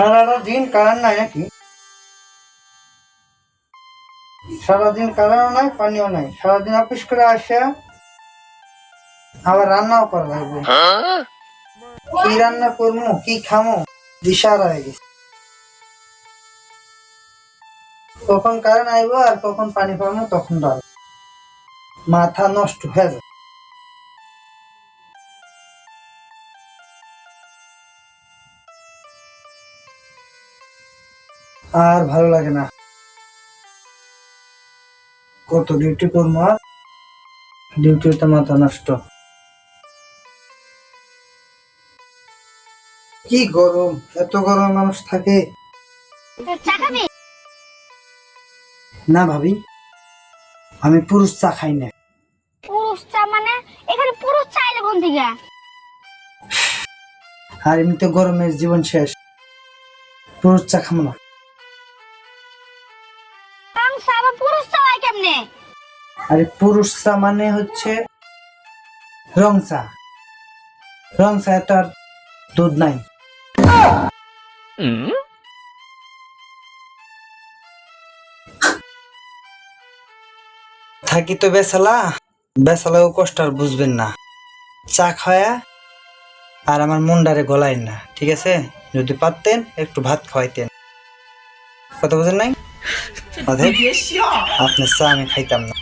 সারাটা দিন কারেন্ট নাই নাকি? সারাদিন কারেন্টও নাই, পানিও নাই। সারাদিন অফিস করে আসে, আবার রান্নাও করা লাগবে। কি রান্না করব কি খামো, দিশারা হয়ে গেছে। কখন কারেন্ট আইবো আর কখন পানি পাবো তখন মাথা নষ্ট হয়ে যাবে। আর ভালো লাগে না। কত ডিউটি করব আর ডিউটিতে মাথা নষ্ট। কি গরম এত গরম মানুষ থাকে। না ভাবি আমি পুরুষ চা খাই না। পুরুষ চা মানে? এখানে পুরুষ চা এলে কোন থেকে আর এমনিতে গরমের জীবন শেষ। পুরুষ চা খাব না। চা আবার পুরুষ চা হয় কেমনে? আরে পুরুষ চা মানে হচ্ছে রং চা। রং চা তো আর দুধ নাই। থাকি তো বেসালা বেসালাও কষ্ট আর বুঝবেন না। চা খাওয়া আর আমার মুন্ডারে গলায় না ঠিক আছে? যদি পারতেন একটু ভাত খাওয়াইতেন। কথা বুঝেন নাই? অধেক আপনার চা আমি খাইতাম না